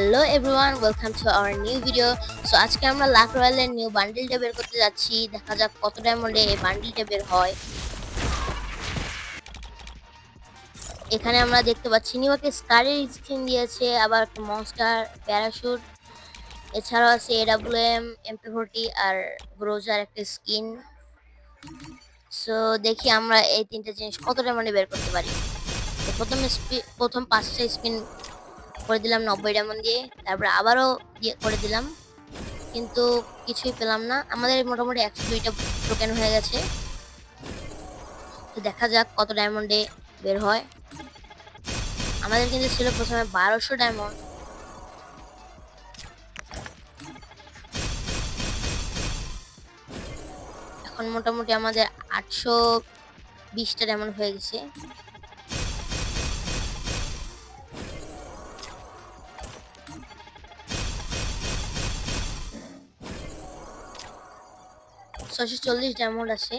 Hello everyone welcome to our new video so আজকে আমরা lakh রয়্যালের new বান্ডিলটা বের করতে যাচ্ছি। দেখা যাক কত ডায়মন্ডে এই বান্ডিলটা বের হয়। এখানে আমরা দেখতে পাচ্ছি নিউ একটা স্কারের স্কিন দিয়েছে, আবার একটা মনস্টার প্যারাশুট এছাড়াও আছে এডাব্লিউএম এমপি ফোরটি আর ব্রোজার একটা স্কিন সো দেখি আমরা এই তিনটা জিনিস কত ডায়মন্ডে বের করতে পারি। প্রথম প্রথম পাঁচটা স্পিন করে দিলাম নব্বই ডায়মন্ড দিয়ে, তারপরে আবারও করে দিলাম। কিন্তু কিছুই পেলাম না। আমাদের মোটামুটি একশো দুইটা টোকেন হয়ে গেছে। দেখা যাক কত ডায়মন্ডে বের হয়। আমাদের কিন্তু ছিল প্রথমে বারোশো ডায়মন্ড এখন মোটামুটি আমাদের আটশো বিশটা ডায়মন্ড হয়ে গেছে। ছশো চল্লিশ ডায়মন্ড আছে।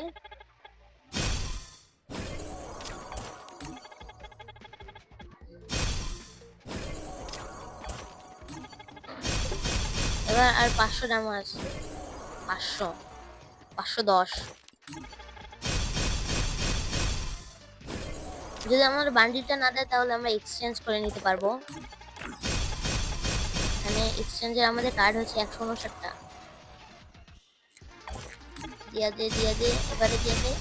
এবার আর পাঁচশো ডায়মন্ড আছে। পাঁচশো পাঁচশো দশ। যদি আমাদের বান্ডিলটা না দেয়, তাহলে আমরা এক্সচেঞ্জ করে নিতে পারব। এখানে এক্সচেঞ্জের আমাদের কার্ড হচ্ছে একশো উনষাটটা। দিয়া দে দিয়া দে, এবারে দিয়ে দে।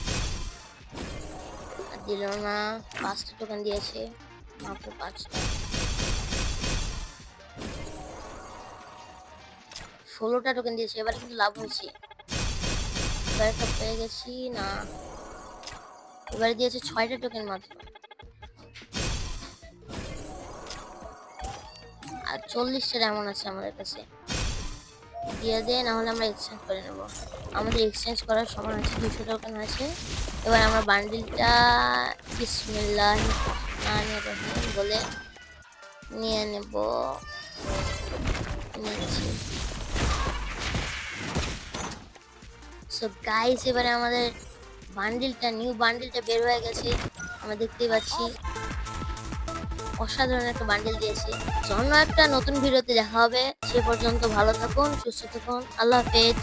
আর দিল না, পাঁচটা টোকেন দিয়েছে, মাত্র পাঁচটা। ষোলোটা টোকেন দিয়েছে, এবারে কিন্তু লাভ হয়েছে। এবার একটা পেয়ে গেছি, না। এবারে দিয়েছে ছয়টা টোকেন মাত্র। আর চল্লিশটা এমন আছে আমাদের কাছে। দিয়ে দে না হলে আমরা এক্সচেঞ্জ করে নেব। আমাদের এক্সচেঞ্জ করার সময় আছে দুশো টোকেন আছে। এবার আমরা বান্ডিলটা বিসমিল্লাহ বলে নিয়ে নেব। নিচ্ছি। সো গাইস এবারে আমাদের বান্ডিলটা নিউ বান্ডিলটা বের হয়ে গেছে। আমরা দেখতেই পাচ্ছি। অসাধারণ একটা বান্ডেল দিয়েছে। অন্য একটা নতুন ভিডিওতে দেখা হবে। সে পর্যন্ত ভালো থাকুন, সুস্থ থাকুন। আল্লাহ হাফেজ।